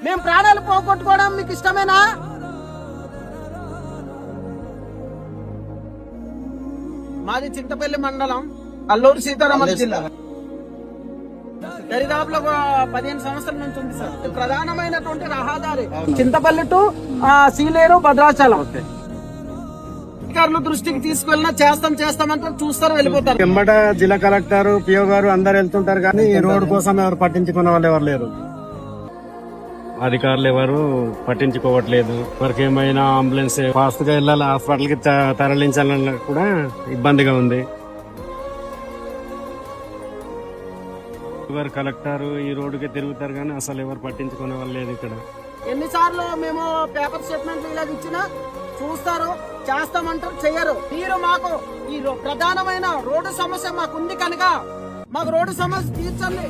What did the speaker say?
మేము ప్రాణాలు పోగొట్టుకోవడం మీకు ఇష్టమేనా? మాది చింతపల్లి మండలం అల్లూరు సీతారామన్ జిల్లా. దరిదాపులో ఒక పదిహేను సంవత్సరాల నుంచి ఉంది సార్. ప్రధానమైనటువంటి రహదారి. చింతపల్లి టు ఆ, సీలేరు భద్రాచలం. అధికారులు దృష్టికి తీసుకెళ్ళినా చేస్తాం చేస్తామంటే చూస్తారు వెళ్ళిపోతారు. వెంబట జిల్లా కలెక్టర్ పిఓ గారు అందరు వెళ్తుంటారు కానీ ఈ రోడ్ కోసం ఎవరు పట్టించుకున్న వాళ్ళు ఎవరు లేరు. అధికారులు ఎవరు పట్టించుకోవట్లేదు. వారికి ఏమైనా అంబులెన్స్ ఫాస్ట్గా వెళ్ళాలి హాస్పిటల్కి తరలించాలన్నా కూడా ఇబ్బందిగా ఉంది. ఎవరు కలెక్టర్ ఈ రోడ్డుకి తిరుగుతారు కానీ అసలు ఎవరు పట్టించుకునే వాళ్ళు లేదు ఇక్కడ. ఎన్నిసార్లు మేము పేపర్ స్టేట్మెంట్ ఇలా ఇచ్చినా చూస్తారు చేస్తామంటారు చెయ్యరు. మీరు మాకు ఈ ప్రధానమైన రోడ్డు సమస్య మాకుంది కనుక మాకు రోడ్డు సమస్య తీర్చండి.